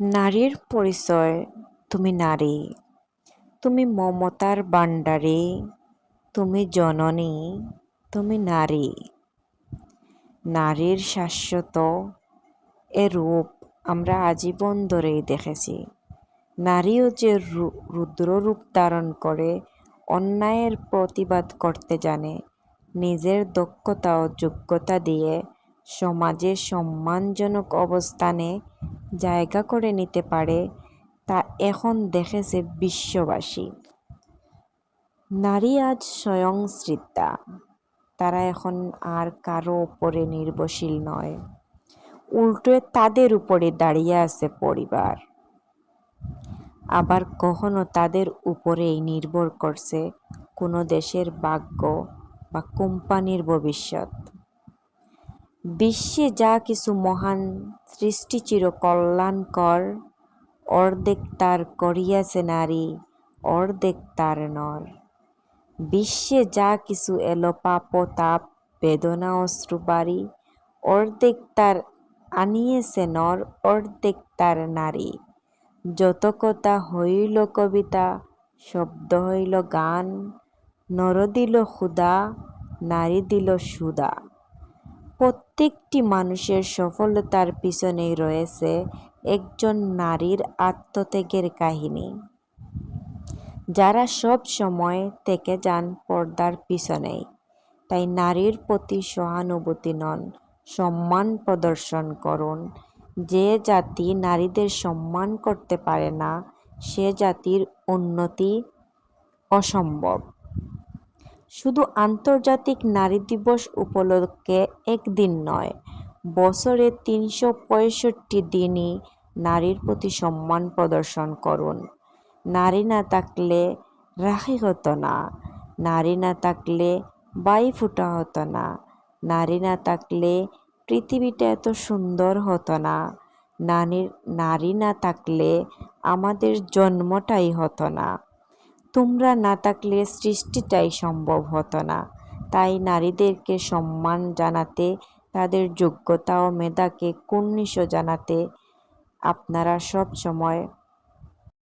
নারীর পরিচয়, তুমি নারী। তুমি মমতার ভাণ্ডারী। তুমি জননী, তুমি নারী। নারীর শাশ্বত এ রূপ আমরা আজীবন ধরেই দেখেছি। নারীও যে রুদ্র রূপ ধারণ করে, অন্যায়ের প্রতিবাদ করতে জানে, নিজের দক্ষতা ও যোগ্যতা দিয়ে সমাজে সম্মানজনক অবস্থানে জায়গা করে নিতে পারে, তা এখন দেখেছে বিশ্ববাসী। নারী আজ স্বয়ংশ্রিতা তারা এখন আর কারও উপরে নির্ভরশীল নয়। উল্টো তাদের উপরে দাঁড়িয়ে আছে পরিবার। আবার কখনো তাদের উপরেই নির্ভর করছে কোনো দেশের ভাগ্য বা কোম্পানির ভবিষ্যৎ। বিশ্বে যা কিছু মহান সৃষ্টি চির কল্যাণকর অর্ধেক তার করিয়াছে নারী, অর্ধেক তার নর। বিশ্বে যা কিছু এলো পাপ, তাপ, বেদনা অশ্রুবাড়ি অর্ধেক তার আনিয়েছে নর, অর্ধেক তার নারী। যত কথা হইল কবিতা, শব্দ হইল গান, নর দিল ক্ষুধা, নারী দিল সুধা। প্রত্যেকটি মানুষের সফলতার পিছনেই রয়েছে একজন নারীর আত্মত্যাগের কাহিনী। যারা সব সময় থেকে যান পর্দার পিছনেই, তাই নারীর প্রতি সহানুভূতি নন, সম্মান প্রদর্শন করুন। যে জাতি নারীদের সম্মান করতে পারে না, সে জাতির উন্নতি অসম্ভব। শুধু আন্তর্জাতিক নারী দিবস উপলক্ষে একদিন নয়, বছরে তিনশো পঁয়ষট্টি দিনই নারীর প্রতি সম্মান প্রদর্শন করুন। নারী না থাকলে রাখি হতো না। নারী না থাকলে বাই ফুটা হতো না। নারী না থাকলে পৃথিবীটা এত সুন্দর হতো না। নারীর নারী না থাকলে আমাদের জন্মটাই হতো না। তোমরা না থাকলে সৃষ্টিটাই সম্ভব হতো না। তাই নারীদেরকে সম্মান জানাতে, তাদের যোগ্যতা ও মেধাকে কুর্নিশ জানাতে আপনারা সব সময়